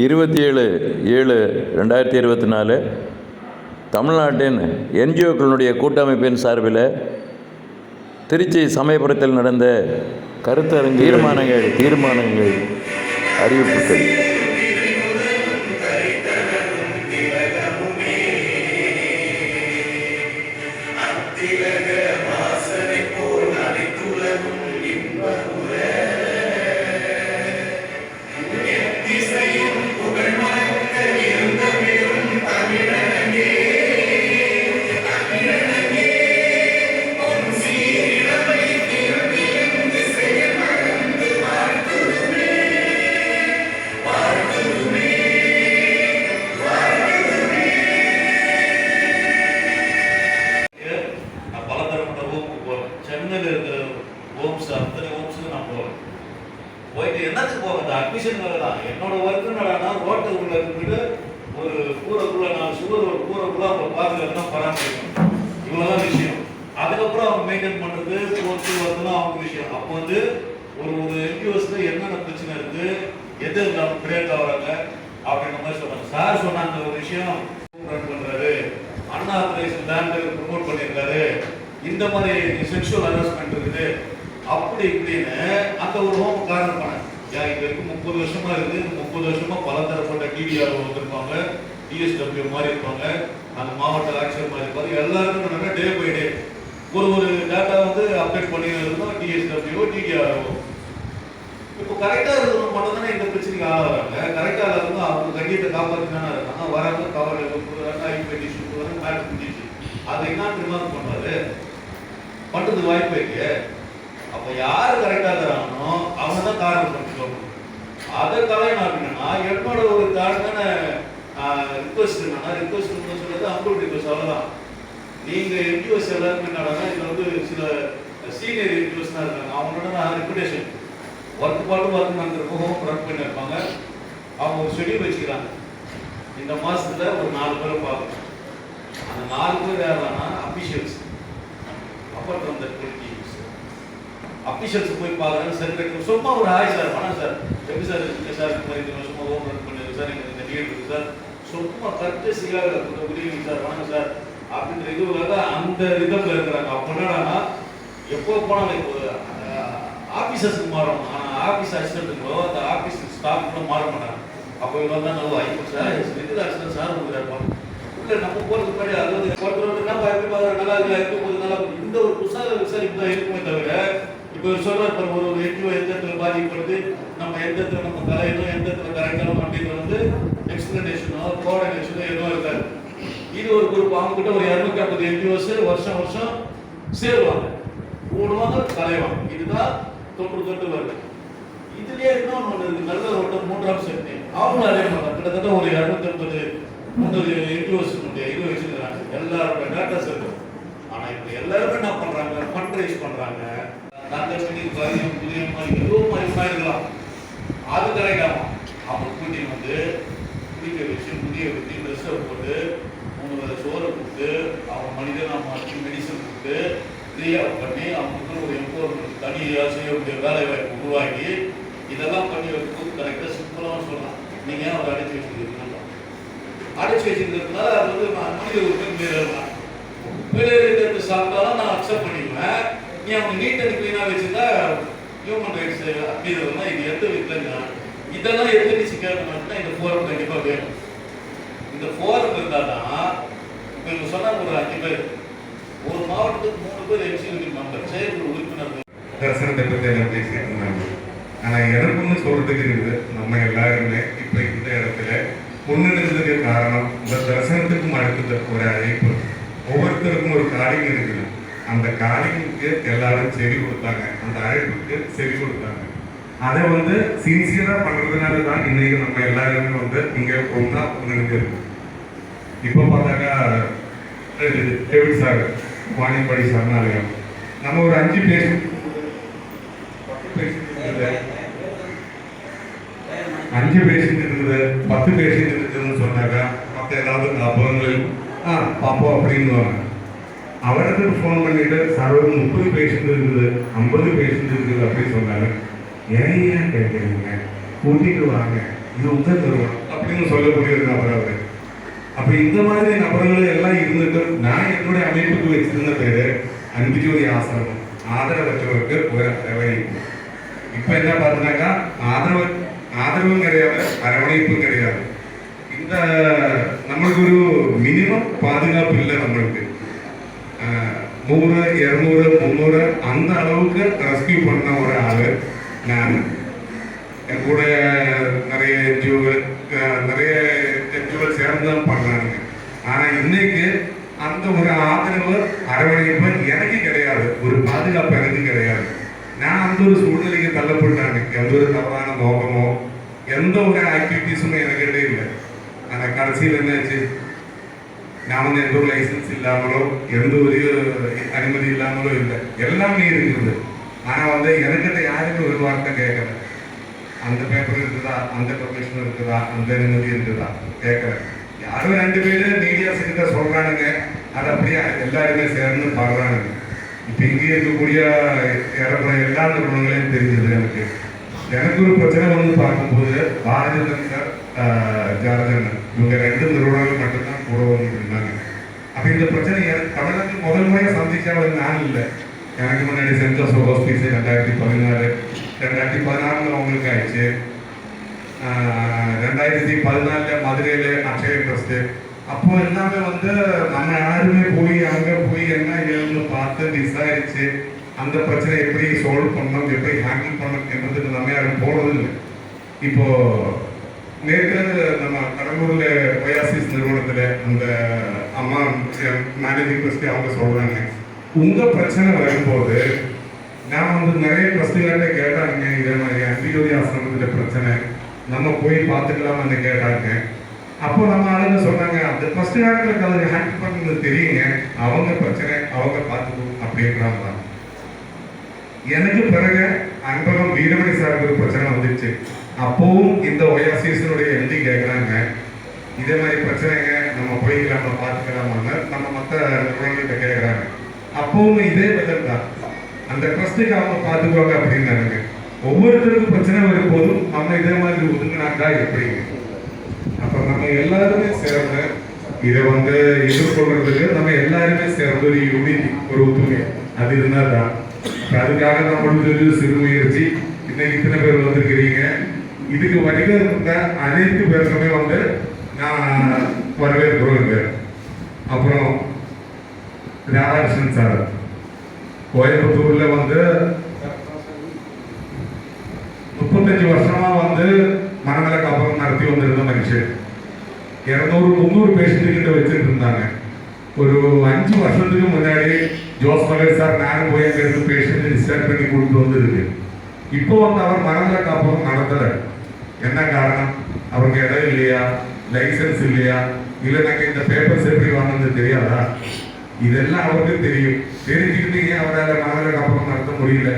இருபத்தி ஏழு ஏழு ரெண்டாயிரத்தி இருபத்தி நாலு தமிழ்நாட்டின் என்ஜிஓக்களுடைய கூட்டமைப்பின் சார்பில் திருச்சி சமயபுரத்தில் நடந்த கருத்தரங்கு தீர்மானங்கள் தீர்மானங்கள் அறிவிப்புகள் ஹோம்ஸ் அத்தனை ஹோம்ஸுக்கு நான் போவேன் போயிட்டு என்னத்துக்கு போவேன் இந்த அட்மிஷன் தான் என்னோட ஒர்க் என்னடானா ரோட்டு உள்ள இருந்துட்டு ஒரு கூரைக்குள்ள நான் சுகர் ஒரு கூரைக்குள்ள அவங்க பாதுகாப்பு பராமரிக்கணும். இவ்வளோதான் விஷயம். அதுக்கப்புறம் அவங்க மெயின்டைன் பண்ணுறது போட்டு வரதுலாம் அவங்க விஷயம். அப்போ வந்து ஒரு ஒரு என்ஜிஓஸில் என்னென்ன பிரச்சனை இருக்குது எது நம்ம பிரேக் ஆகிறாங்க அப்படின்ற மாதிரி சொன்னாங்க. சார் சொன்னாங்க ஒரு விஷயம் ரன் அண்ணா ஆபரேஷன் பேங்க் ப்ரொமோட் பண்ணியிருக்காரு. இந்த மாதிரி செக்ஷுவல் ஹராஸ்மெண்ட் இருக்குது. அப்படி இப்படின்னு அந்த ஒரு ஹோம் காரணம் பண்ணேன் ஏன் இது வரைக்கும் முப்பது வருஷமா இருக்குது முப்பது வருஷமா பல தரப்பட்ட டிடிஆர் வந்திருப்பாங்க. டிஎஸ்டபிள்யூ மாதிரி இருப்பாங்க. அந்த மாவட்ட ஆட்சியர் மாதிரி இருப்பாங்க எல்லாருக்கும் என்னன்னா டே பை டே ஒரு ஒரு டேட்டா வந்து அப்டேட் பண்ணி இருந்தோம் டிஎஸ்டபிள்யூ டிடிஆர்ஓ இப்போ கரெக்டாக இருக்கிறவங்க மட்டும் தானே இந்த பிரச்சனைக்கு ஆளாகிறாங்க. கரெக்டாக இல்லாதவங்க அவங்க கண்ணியத்தை காப்பாற்றி தானே இருக்காங்க. வராங்க கவர் கொடுக்குறாங்க ஐபி டிஷ்யூ கொடுக்குறாங்க மேட் முடிஞ்சிச்சு அதை என்ன ரிமார்க் பண்ணுறாரு பண்ணுறது வாய்ப்பு இருக்கு அப்போ யார் கரெக்டாக தரானோ அவங்க தான் காரணம் பண்ணிக்கணும் அதை கலையணும் அப்படின்னா என்னோட ஒரு தாழ்ந்தான ரிக்வஸ்ட் என்னன்னா ரிக்வஸ்ட் சொல்றது அவங்களோட ரிக்வஸ்ட் அவ்வளோதான் நீங்க என்ஜிஓஸ் எல்லாருமே என்னடா இதில் வந்து சில சீனியர் என்ஜிஓஸ் தான் இருக்காங்க. அவங்களோட ரெப்புடேஷன் ஒர்க் பாட்டு ஒர்க் நடந்திருக்கும் ஒர்க் ரன் பண்ணியிருப்பாங்க அவங்க ஒரு ஷெடியூல் வச்சுக்கிறாங்க. இந்த மாதத்தில் ஒரு நாலு பேரை பார்க்கணும். அந்த நாலு பேர் யாருன்னா officials apart from that officials போய் பார்க்குறாங்க செக்ரட்டரி சும்மா ஒரு ஹாய் சார் வணக்கம் சார். எப்படி சார் இருக்கு? சார் இந்த மாதிரி இந்த வருஷமா ஹோம் ஒர்க் பண்ணிருக்கு சார் எங்களுக்கு இந்த லீட் இருக்கு சார். சும்மா கர்டசியாக குட் ஈவினிங் சார் வணக்கம் சார். அப்படின்ற இதுவாக அந்த ரிதம்ல இருக்கிறாங்க. அப்போ என்னடானா எப்போ போனாலும் இப்போ ஆஃபீஸர்ஸ்க்கு மாறும் ஆனால் ஆஃபீஸ் அசிஸ்டண்ட்டுங்களோ அந்த ஆஃபீஸ் ஸ்டாஃப்களோ மாற மாட்டாங்க. அப்போ இவ்வளோ தான் நல்லா இப்போ சார் வித் அசிஸ்டன்ட் சார் கொடுக்குறாரு இல்லை நம்ம போகிறதுக்கு முன்னாடி அதாவது ஒருத்தர் என்ன எப்படி பார்க்குற நல்லா இருக்கு இருக்கும் போது நல்லா இந்த ஒரு புதுசாக விசாரிப்பு தான் இருக்குமே தவிர இப்போ சொல்ற ஒரு ஒரு என்ஜிஓ எந்த இடத்துல பாதிக்கப்படுது நம்ம எந்த இடத்துல நம்ம கலையணும் எந்த இடத்துல கரைக்கணும் அப்படின்றது வந்து எக்ஸ்பிளனேஷனோ கோஆர்டினேஷனோ எதுவும் இருக்காது. இது ஒரு குரூப் அவங்க கிட்ட ஒரு இரநூத்தி ஐம்பது என்ஜிஓஸ் வருஷம் வருஷம் சேருவாங்க. ஓடுவாங்க கலைவாங்க. இதுதான் தொன்று தொட்டு வருது. இதுலயே இன்னொன்று ஒன்று இருக்கு நல்ல ஓட்டம் மூன்றாம் சக்தி. அவங்களும் அதே மாதிரி கிட்டத்தட்ட ஒரு இரநூத்தி ஐம்பது முந்நூறு என்ஜிஓஸ் இது வச்சிருக்கிறாங்க. எல்லாரோட டேட்டாஸ் இருக்கும் ஆனா இப்போ எல்லாருமே என்ன பண்றாங்க? ஃபண்ட் ரைஸ் பண்றாங்க. தங்கமணி கரியம் புதிய மாதிரி ஏதோ மாதிரி இருக்கலாம் அது கிடைக்காம அவங்க கூட்டி வந்து குடிக்க வச்சு முடிய வச்சு ட்ரெஸ்ஸை போட்டு மூணு சோறை கொடுத்து அவங்க மனிதனை மாற்றி மெடிசன் கொடுத்து ஃப்ரீயாக பண்ணி அவங்களுக்கு ஒரு எம்பவர்மெண்ட் தனியாக செய்யக்கூடிய வேலை வாய்ப்பு உருவாக்கி இதெல்லாம் பண்ணி வைக்கும் கரெக்டாக சிம்பிளாக சொல்லலாம். நீங்கள் ஏன் அவர் அடைச்சி வச்சுருக்கீங்க அடைச்சி வச்சுருக்கிறதுனால அது வந்து ம- மனித உரிமை மீறலாம் மீறி சாப்பிட்டாலும் நான் அக்செப்ட் பண்ணிக்குவேன் நீ அவங்க நீட் அண்ட் கிளீனாக வச்சுருந்தா ஹியூமன் ரைட்ஸ் மீறதுனா இது எந்த விதத்துலங்க இதெல்லாம் எதிர்த்து கேட்கணும்னா இந்த ஃபோரம் கண்டிப்பாக வேணும். இந்த ஃபோரம் இருந்தால் தான் இப்போ இவங்க சொன்னாங்க ஒரு அஞ்சு பேர். ஒரு மாவட்டத்துக்கு மூணு பேர் எக்ஸிக்யூட்டிவ் மெம்பர் செயற்குழு உறுப்பினர். தரிசனத்தை பற்றி எல்லாம் பேசிட்டு இருந்தாங்க ஆனால் எனக்குன்னு சொல்றதுக்கு இருக்குது நம்ம எல்லாருமே இப்போ இந்த இடத்துல முன்னெடுத்ததுக்கு காரணம் இந்த தரிசனத்துக்கும் அடுத்த ஒரு அழைப்பு ஒவ்வொருத்தருக்கும் ஒரு காரியம் இருக்குது. அந்த காரியங்களுக்கு எல்லாரும் செவி கொடுத்தாங்க. அந்த அழைப்புக்கு செவி கொடுத்தாங்க. அதை வந்து சின்சியரா பண்றதுனால தான் இன்னைக்கு நம்ம எல்லாருமே வந்து இங்க ஒன்றா ஒன்று இப்போ பார்த்தாக்கா இது சார் வாணியம்பாடி சரணாலயம். நம்ம ஒரு அஞ்சு பேர். பேஷண்ட் அஞ்சு பேஷண்ட் இருந்தது பத்து பேஷண்ட் இருக்குதுன்னு சொன்னாக்கா மற்ற ஏதாவது அபகங்கள் ஆ பார்ப்போம் அப்படின்னுவாங்க. அவருக்கு ஃபோன் பண்ணிட்டு சார் ஒரு முப்பது பேஷண்ட் இருக்குது ஐம்பது பேஷண்ட் இருக்குது அப்படின்னு சொன்னாங்க ஏன் ஏன் கேட்குறீங்க? கூட்டிட்டு வாங்க. இது உங்க நிறுவனம் அப்படின்னு சொல்லக்கூடிய ஒரு நபர் அவர். அப்போ இந்த மாதிரி நபர்கள் எல்லாம் இருந்துட்டு நான் என்னுடைய அமைப்புக்கு வச்சிருந்த பேர் அன்புஜோதி ஆசிரமம். ஆதரவற்றவருக்கு ஒரு அரவணைப்பு இப்போ என்ன பார்த்தீங்கன்னாக்கா ஆதரவு ஆதரவும் கிடையாது அரவணைப்பும் கிடையாது. இந்த நம்மளுக்கு ஒரு மினிமம் பாதுகாப்பு இல்லை நம்மளுக்கு. நூறு இரநூறு முந்நூறு அந்த அளவுக்கு ரெஸ்கியூ பண்ண ஒரு ஆள் நான் என் கூட நிறைய என்ஜிஓகள் நிறைய என்ஜிஓகள் சேர்ந்து தான் பண்ணுறாங்க ஆனால் இன்னைக்கு அந்த ஒரு ஆதரவு அரவணைப்பு எனக்கு கிடையாது ஒரு பாதுகாப்பு எனக்கு கிடையாது நான் அந்த ஒரு சூழ்நிலைக்கு தள்ளப்பட்டாங்க எந்த ஒரு தவறான நோக்கமோ எந்த ஒரு ஆக்டிவிட்டீஸுமே எனக்கிட்டே இல்லை ஆனால் கடைசியில் என்னாச்சு நான் வந்து எந்த ஒரு லைசன்ஸ் இல்லாமலோ எந்த ஒரு அனுமதி இல்லாமலோ இல்லை. எல்லாமே இருக்குது ஆனா வந்து எனக்கிட்ட யாருமே ஒரு வார்த்தை கேட்கல. அந்த பேப்பர் இருக்குதா? அந்த பர்மிஷன் இருக்குதா? அந்த அனுமதி இருக்குதா? கேட்கல. யாரும் ரெண்டு பேரும் மீடியாஸ் கிட்ட சொல்றானுங்க. அது அப்படியே எல்லாருமே சேர்ந்து பாடுறானுங்க இப்போ இங்கே இருக்கக்கூடிய ஏறக்குறைய எல்லா நிறுவனங்களையும் தெரிஞ்சது எனக்கு. எனக்கு ஒரு பிரச்சனை வந்து பார்க்கும்போது பாரதிய ஜனதா ஜார்ஜன் இவங்க ரெண்டு நிறுவனங்கள் மட்டும்தான் கூட இருந்தாங்க அப்போ இந்த பிரச்சனை எனக்கு தமிழ்நாட்டில் முதல் முறையாக சந்திச்சவன் நான் இல்லை. எனக்கு முன்னாடி சென்ட் ஜோசப் ஹாஸ்பிட்டல் ரெண்டாயிரத்தி பதினாறு ரெண்டாயிரத்தி பதினாறுல அவங்களுக்கு ஆயிடுச்சு. ஆஹ் ரெண்டாயிரத்தி பதினாலுல மதுரையில் அக்ஷய ட்ரஸ்ட்டு அப்போ எல்லாமே வந்து நம்ம யாருமே போய் அங்கே போய் என்ன ஏதுன்னு பார்த்து விசாரித்து அந்த பிரச்சனை எப்படி சால்வ் பண்ணணும் எப்படி ஹேண்டில் பண்ணணும் என்றதுக்கு நம்ம யாரும் போனது இல்லை இப்போ நேற்று நம்ம கடம்பூர்ல ஒயாசிஸ் நிறுவனத்துல அந்த அம்மா மேனேஜிங் ட்ரஸ்டி அவங்க சொல்றாங்க. உங்க பிரச்சனை வரும்போது நான் வந்து நிறைய ட்ரஸ்டிகிட்ட கேட்டாங்க இதே மாதிரி அம்பியோதி ஆசிரமத்துல பிரச்சனை நம்ம போய் பார்த்துக்கலாம்னு கேட்டாங்க. அப்போ நம்ம ஆளுங்க சொன்னாங்க அந்த ஃபர்ஸ்ட் நேரத்தில் அதை ஹேண்டில் பண்ணது தெரியுங்க அவங்க பிரச்சனை அவங்க பார்த்துக்கணும் அப்படின்றாங்க. எனக்கு பிறகு அன்பகம் வீரமணி சாருக்கு ஒரு பிரச்சனை வந்துச்சு. அப்பவும் இந்த ஒயாசிஸனுடைய எம்டி கேட்குறாங்க இதே மாதிரி பிரச்சனைங்க நம்ம போய்க்கலாம் நம்ம பார்த்துக்கலாமான்னு நம்ம மற்ற நிறுவனங்கள்கிட்ட கேட்குறாங்க அப்பவும் இதே பதில் தான். அந்த ட்ரஸ்ட்டுக்கு அவங்க பார்த்துக்குவாங்க அப்படின்னாங்க. ஒவ்வொருத்தருக்கும் பிரச்சனை வரும்போதும் நம்ம இதே மாதிரி ஒதுங்கினாக்கா எப்படிங்க அப்போ நம்ம எல்லாருமே சேர்ந்து இதை வந்து எதிர்கொள்றதுக்கு நம்ம எல்லாருமே சேர்ந்து ஒரு யூனிட் ஒரு ஒத்துமை அது இருந்தால் தான் அதுக்காக நம்மளுக்கு ஒரு சிறு முயற்சி. இன்னைக்கு இத்தனை பேர் வந்திருக்கிறீங்க. இதுக்கு வருகை இருந்த அனைத்து பேருக்குமே வந்து நான் வரவேற்கிறோங்க. அப்புறம் ராதாகிருஷ்ணன் சார் கோயம்புத்தூர்ல வந்து முப்பத்தஞ்சு வருஷமா வந்து மனநல காப்பகம் நடத்தி வந்திருந்த மனுஷன் இரநூறு முந்நூறு பேஷண்ட் கிட்ட வச்சுட்டு இருந்தாங்க. ஒரு அஞ்சு வருஷத்துக்கு முன்னாடி ஜோஸ் மகேஷ் சார் நானும் போய் அங்க இருந்து பேஷண்ட் டிஸ்சார்ஜ் பண்ணி கொடுத்து வந்திருக்கு. இப்போ வந்து அவர் மனநல காப்பகம் நடத்தலை. என்ன காரணம்? அவருக்கு இடம் இல்லையா? லைசன்ஸ் இல்லையா? இல்லை எனக்கு இந்த பேப்பர்ஸ் எப்படி வாங்கினது தெரியாதா? இதெல்லாம் அவருக்கு தெரியும். தெரிஞ்சுக்கிட்டு ஏன் அவரால் மனநல காப்பகம் நடத்த முடியல?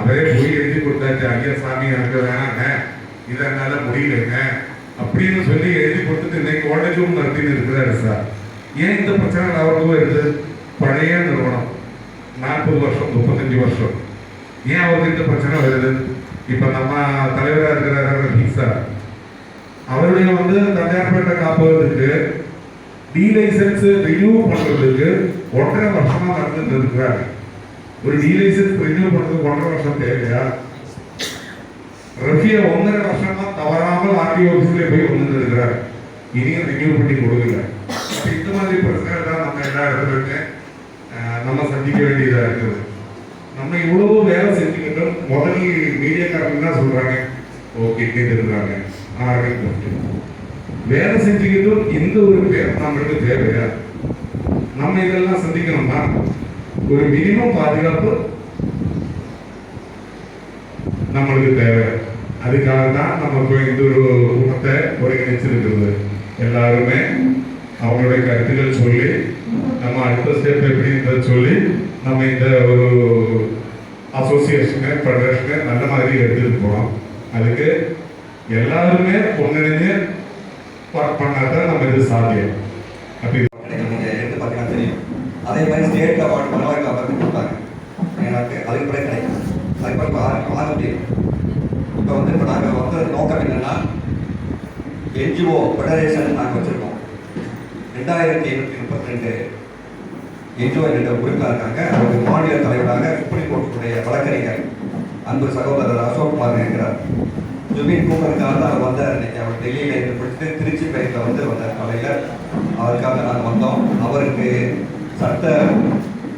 அவரே போய் எழுதி கொடுத்தாச்சு. ஐயா சாமி எனக்கு வேணாங்க. இதனால முடியலங்க. அப்படின்னு சொல்லி எழுதி கொடுத்துட்டு இன்னைக்கு உடஞ்சும் நடத்தின்னு இருக்கிறாரு சார். ஏன் இந்த பிரச்சனை அவருக்கும் இருக்குது பழைய நிறுவனம். நாற்பது வருஷம் முப்பத்தஞ்சு வருஷம். ஏன் அவருக்கு இந்த பிரச்சனை வருது? இப்ப நம்ம தலைவராக இருக்கிறாரு ரஃபீக் அவருடைய வந்து தனியார்பேட்டை காப்பகத்துக்கு டி லைசன்ஸ் ரினியூ பண்ணுறதுக்கு ஒன்றரை வருஷமா நடந்துட்டு இருக்கிறார் ஒரு டி லைசன்ஸ் ரினியூ பண்ணுறதுக்கு ஒன்றரை வருஷம் தேவையா? ரஃபியை ஒன்றரை வருஷமா தவறாமல் ஆர்டிஓ ஆஃபீஸ்லேயே போய் வந்துட்டு இருக்கிறார் இனியும் ரினியூ பண்ணி கொடுக்கல. இந்த மாதிரி பிரச்சனை தான் நம்ம எல்லா இடத்துலையுமே நம்ம சந்திக்க வேண்டியதா இருக்குது. நம்ம இவ்வளவு வேலை செஞ்சுக்கிட்டோம். முதல் மீடியாக்காரங்க தான் சொல்றாங்க. ஓகே கேட்டுருக்காங்க ஆரம்பிச்சு வேலை செஞ்சுக்கிட்டும். இந்த ஒரு பேர் நம்மளுக்கு தேவையா? நம்ம இதெல்லாம் சந்திக்கணும்னா ஒரு மினிமம் பாதுகாப்பு நம்மளுக்கு தேவை. அதுக்காக தான் நம்ம இப்போ இந்த ஒரு கூட்டத்தை ஒருங்கிணைச்சிருக்கிறது. எல்லாருமே அவங்களுடைய கருத்துக்கள் சொல்லி நம்ம அடுத்த ஸ்டெப் எப்படின்றத சொல்லி நம்ம இந்த ஒரு அசோசியேஷனு ஃபெடரேஷனு நல்ல மாதிரி எடுத்துகிட்டு போகிறோம் அதுக்கு எல்லாருமே ஒன்றிணைஞ்சு ஒர்க் பண்ணாதான் நம்ம இது சாத்தியம். அப்படி எடுத்து பார்த்தீங்கன்னா தெரியும். அதே மாதிரி ஸ்டேட் அவார்டு மனவாய் காப்பாற்றி கொடுத்தாங்க எனக்கு அதுக்கு பிறகு கிடைக்கும் அதுக்கு பிறகு ஆறு முடியும் இப்போ வந்து இப்போ நாங்கள் வந்து நோக்கம் என்னன்னா என்ஜிஓ ஃபெடரேஷன் நாங்கள் வச்சுருக்கோம். ரெண்டாயிரத்தி எண்ணூற்றி முப்பத்தி ரெண்டு என்ஜிஓ என்ற உறுப்பினர் இருக்காங்க அவருடைய மாநில தலைவராக சுப்ரீம் கோர்ட்டுடைய வழக்கறிஞர் அன்பு சகோதரர் அசோக்குமார் இருக்கிறார். ஜுபின் கூப்பருக்காக தான் அவர் வந்தார். இன்னைக்கு அவர் டெல்லியில் இருந்து பிடிச்சிட்டு திருச்சி பயிரில் வந்து வந்தார் காலையில். அவருக்காக நாங்கள் வந்தோம். அவருக்கு சட்ட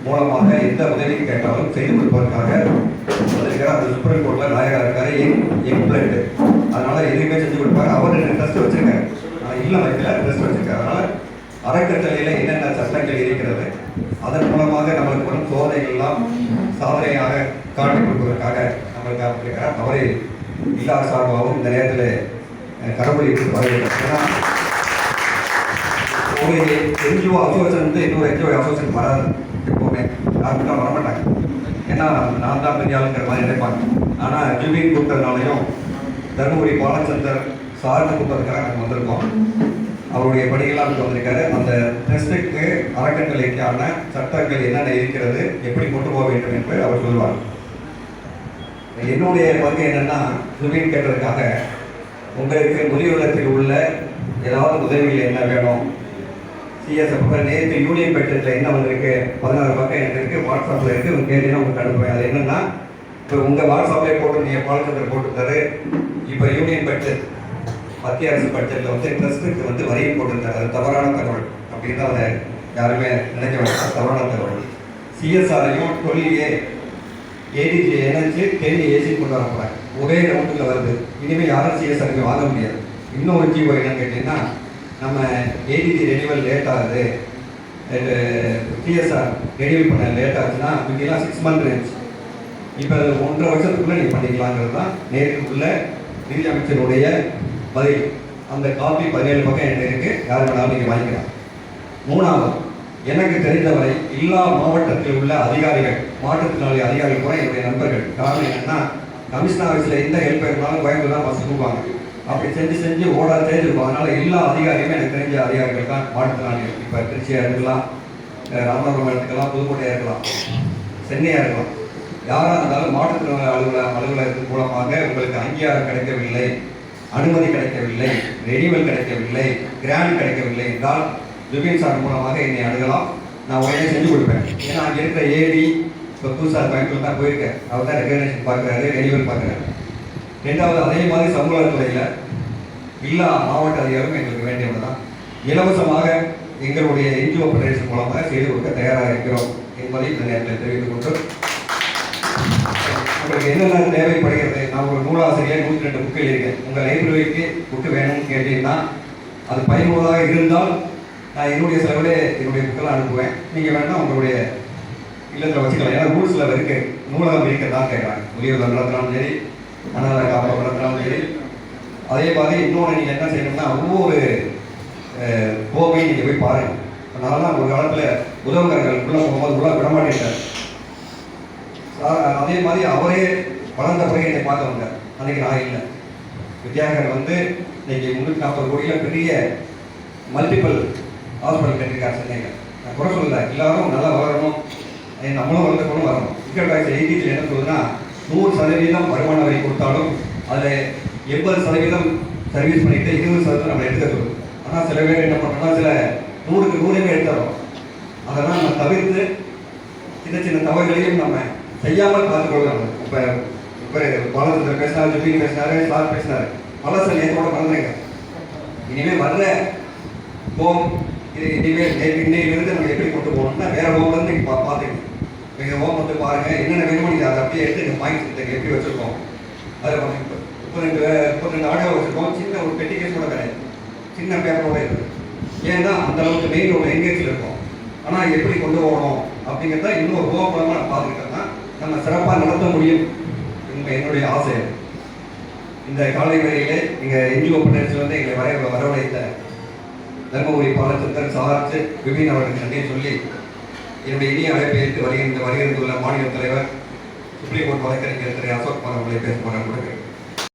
மூலமாக எந்த உதவி கேட்டாலும் செய்து கொடுப்பதற்காக வந்திருக்கார் அந்த சுப்ரீம் கோர்ட்டில் நாயகராக இருக்காரு. யங் யங் பிளட் அதனால் எதுவுமே செஞ்சு கொடுப்பாரு. அவர் ட்ரெஸ்ட் வச்சுருக்காரு. ஆனால் இல்லை வைக்கல ட்ரெஸ்ட் வச்சுருக்காரு. அதனால் அறக்கட்டளையில் என்னென்ன சட்டங்கள் இருக்கிறது அதன் மூலமாக நம்மளுக்கு வரும் சோதனைகள்லாம் சாதனையாக காட்டி கொடுப்பதற்காக நம்மளுக்கு அப்படிங்கிறார் அவரை இல்லாத சார்பாகவும் இந்த நேரத்தில் கடவுளை வரவேற்கிறார். ஏன்னா ஒரு என்ஜிஓ அசோசியேஷன் வந்து இன்னொரு என்ஜிஓ அசோசியேஷன் வராது எப்போவுமே. வர வரமாட்டாங்க. ஏன்னா நான் தான் பெரிய ஆளுங்கிற மாதிரி நினைப்பாங்க. ஆனால் ஜூபின் கூப்பிட்டதுனாலையும் தருமபுரி பாலச்சந்தர் சார்ந்து கூப்பிட்டதுக்காக நாங்கள் வந்திருக்கோம். அவருடைய பணிகளாக வந்திருக்காரு அந்த ட்ரஸ்ட்டுக்கு அறக்கட்டளைக்கான சட்டங்கள் என்னென்ன இருக்கிறது எப்படி கொண்டு போக வேண்டும் என்று அவர் சொல்வார் என்னுடைய பங்கு என்னென்னா ஜுபின் கேட்டதுக்காக உங்களுக்கு முதியோரத்தில் உள்ள ஏதாவது உதவிகள் என்ன வேணும்? சிஎஸ் பக்கம் நேற்று யூனியன் பட்ஜெட்டில் என்ன வந்திருக்கு? பதினாறு பக்கம் எனக்கு இருக்குது வாட்ஸ்அப்பில் இருக்குது உங்கள் கேட்டீங்கன்னா உங்களுக்கு அனுப்புவேன். அது என்னென்னா இப்போ உங்கள் வாட்ஸ்அப்பில் போட்டு நீங்கள் போட்டு போட்டுருந்தாரு இப்போ யூனியன் பட்ஜெட் மத்திய அரசு பட்ஜெட்டில் வந்து ட்ரஸ்ட்டுக்கு வந்து வரி போட்டிருந்தார் அது தவறான தகவல் அப்படின்னு தான் அதை யாருமே நினைக்க வேண்டாம் தவறான தகவல். சிஎஸ்ஆரையும் டொல்லியே ஏடிஜி இணைச்சு டெல்லி ஏசி கொண்டு வர ஒரே ரவுண்டில் வருது. இனிமேல் யாரும் சிஎஸ்ஆருக்கு வாங்க முடியாது. இன்னும் ஒரு ஜிஓ என்னன்னு கேட்டிங்கன்னா நம்ம ஏடிஜி ரெனிவல் லேட் ஆகுது. சிஎஸ்ஆர் ரெனிவல் பண்ண லேட் ஆச்சுன்னா முன்னெல்லாம் சிக்ஸ் மந்த் இருந்துச்சு இப்போ ஒன்றரை வருஷத்துக்குள்ளே நீங்கள் பண்ணிக்கலாங்கிறது தான் நேற்று உள்ள நிதி அமைச்சருடைய பதில் அந்த காப்பி பதினேழு பக்கம் என்கிட்ட இருக்கு. யார் வேணாலும் நீங்கள் வாங்கிக்கலாம். மூணாவது எனக்கு தெரிந்தவரை எல்லா மாவட்டத்தில் உள்ள அதிகாரிகள் மாற்றுத்திறனாளி அதிகாரிகள் கூட என்னுடைய நண்பர்கள். காரணம் என்னன்னா கமிஷனர் ஆஃபீஸில் எந்த ஹெல்ப் இருந்தாலும் கோயம்புத்தூர் தான் ஃபஸ்ட் கூப்பாங்க அப்படி செஞ்சு செஞ்சு ஓட தேர்ந்துருப்பாங்க அதனால எல்லா அதிகாரியுமே எனக்கு தெரிஞ்ச அதிகாரிகள் தான் மாற்றுத்திறனாளிகள் இப்போ திருச்சியாக இருக்கலாம். ராமநாதபுரம் இருக்கலாம். புதுக்கோட்டையாக இருக்கலாம். சென்னையாக இருக்கலாம். யாராக இருந்தாலும் மாற்றுத்திறனாளி அலுவலக அலுவலகத்தின் மூலமாக உங்களுக்கு அங்கீகாரம் கிடைக்கவில்லை. அனுமதி கிடைக்கவில்லை ரெனிவல் கிடைக்கவில்லை கிராண்ட் கிடைக்கவில்லை என்றால் ஜுபின் சார் மூலமாக என்னை அணுகலாம். நான் உடனே செஞ்சு கொடுப்பேன். ஏன்னா அங்கே இருக்கிற ஏடி இப்போ புதுசார் கோயம்புத்தூர் தான் போயிருக்கேன். அவர் தான் ரெகனேஷன் பார்க்குறாரு ரெனிவல் பார்க்குறாரு. ரெண்டாவது அதே மாதிரி சமூக துறையில் எல்லா மாவட்ட அதிகாரியும் எங்களுக்கு வேண்டியது தான். இலவசமாக எங்களுடைய என்ஜிஓ ஃபெடரேஷன் மூலமாக செய்து கொடுக்க தயாராக இருக்கிறோம் என்பதை இந்த நேரத்தில் தெரிவித்துக் கொண்டு உங்களுக்கு என்னென்ன தேவைப்படுகிறது? நான் ஒரு நூலாசிரியர் நூற்றி ரெண்டு புக்கு எழுதியிருக்கேன். உங்கள் லைப்ரரிக்கு புக்கு வேணும்னு கேட்டீங்கன்னா அது பயனுள்ளதாக இருந்தால் நான் என்னுடைய செலவில் என்னுடைய புக்கெல்லாம் அனுப்புவேன். நீங்கள் வேணால் உங்களுடைய இல்லத்தில் வச்சுக்கலாம். ஏன்னா ரூல்ஸில் இருக்கு. நூலகம் இருக்கிறதான் கேட்குறாங்க. முதியோர் நடத்தினாலும் சரி அனாதை காப்பகம் நடத்தினாலும் சரி. அதே மாதிரி இன்னொன்று நீங்கள் என்ன செய்யணும்னா ஒவ்வொரு கோவையும் நீங்கள் போய் பாருங்கள் அதனால தான் ஒரு காலத்தில் உதவகர்கள் உள்ளே போகும்போது உள்ள விடமாட்டேன் அதே மாதிரி அவரே வளர்ந்த பிறகு என்னை பார்க்க வந்தார். அன்னைக்கு நான் இல்லை. வித்யாகர் வந்து இன்னைக்கு முந்நூற்றி நாற்பது கோடியில் பெரிய மல்டிபிள் ஹாஸ்பிட்டல் கட்டிருக்காரு சென்னையில். நான் குறை சொல்லல. எல்லாரும் நல்லா வளரணும். நம்மளும் வளர்ந்த கூட வரணும். இருக்கிற டேக்ஸ் எயிட்டியில் என்ன சொல்லுதுன்னா நூறு சதவீதம் வருமான வரி கொடுத்தாலும் அதில் எண்பது சதவீதம் சர்வீஸ் பண்ணிட்டு இருபது சதவீதம் நம்ம எடுத்துக்கிறோம் ஆனால் சில பேர் என்ன பண்ணுறோம்னா சில நூறுக்கு நூறுமே எடுத்துறோம். அதெல்லாம் நம்ம தவிர்த்து சின்ன சின்ன தவறுகளையும் நம்ம செய்யாமல் பார்த்துக்கொள்ளலாம் இப்போ இப்போ பாலச்சந்திரன் பேசினாரு ஜுபின் பேசினாரு சார் பேசினாரு. பாலச்சந்திரன் நேற்று கூட மறந்துருங்க இனிமேல் வர்ற ஹோம் இது இனிமேல் நேற்று இன்னையிலிருந்து நம்ம எப்படி கொண்டு போகணும்னா வேற ஹோம்ல நீங்கள் பா பார்த்துக்கணும் நீங்கள் ஹோம் வந்து பாருங்க என்னென்ன வேணுமோ நீங்கள் அதை அப்படியே எடுத்து நீங்கள் பாயிண்ட் எடுத்து எப்படி வச்சுருக்கோம். அதில் முப்பத்தி ரெண்டு முப்பது ரெண்டு ஆடியோ வச்சுருக்கோம். சின்ன ஒரு பெட்டி கேஸ் கூட கிடையாது. சின்ன பேப்பரோட இருக்குது. ஏன்னா அந்த அளவுக்கு மெயின் ரோடு எங்கேஜில் இருக்கும். ஆனால் எப்படி கொண்டு போகணும் அப்படிங்கிறத இன்னும் ஒரு ஹோம் படமாக நான் பார்த்துக்கிட்டேன்னா நம்ம சிறப்பாக நடத்த முடியும் என்பது என்னுடைய ஆசை. இந்த காலை வேளையிலே நீங்கள் என்ஜிஓ பண்ணி வந்து எங்களை வர வரவழைத்த தர்மபுரி பாலச்சந்திரன் சார்ஜ் விபின் அவர்கள் நன்றி சொல்லி என்னுடைய இனிய அழைப்பை ஏற்று வருகின்ற வருகின்றுள்ள மாநில தலைவர் சுப்ரீம் கோர்ட் வழக்கறிஞர் திரு அசோக் குமார் அவர்களை பேச போன கொடுக்கிறேன்